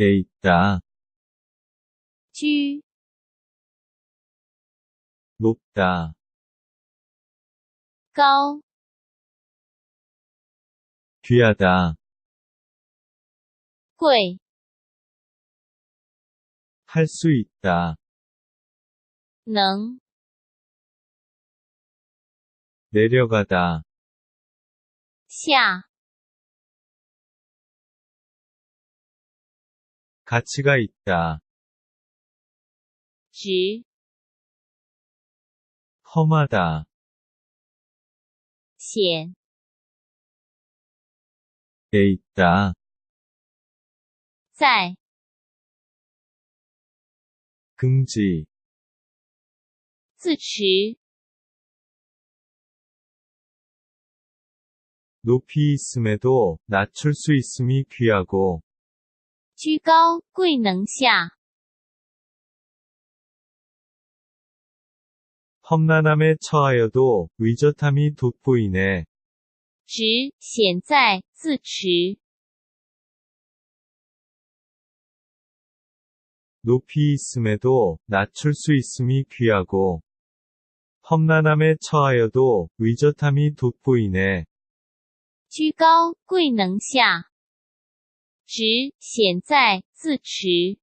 에 있다, 居、 높다, 高、 귀하다, 贵、 할 수 있다, 能、 내려가다, 下、 가치가 있다, 值、 험하다, 显、 에 있다, 在、 긍지, 自持、 높이 있음에도 낮출 수 있음이 귀하고, 居高贵能下、 험난함에 처하여도 의젓함이 돋보이네. 值显在自持、 높이 있음에도 낮출 수 있음이 귀하고, 험난함에 처하여도 의젓함이 돋보이네. 居高贵能下， 直显在自持。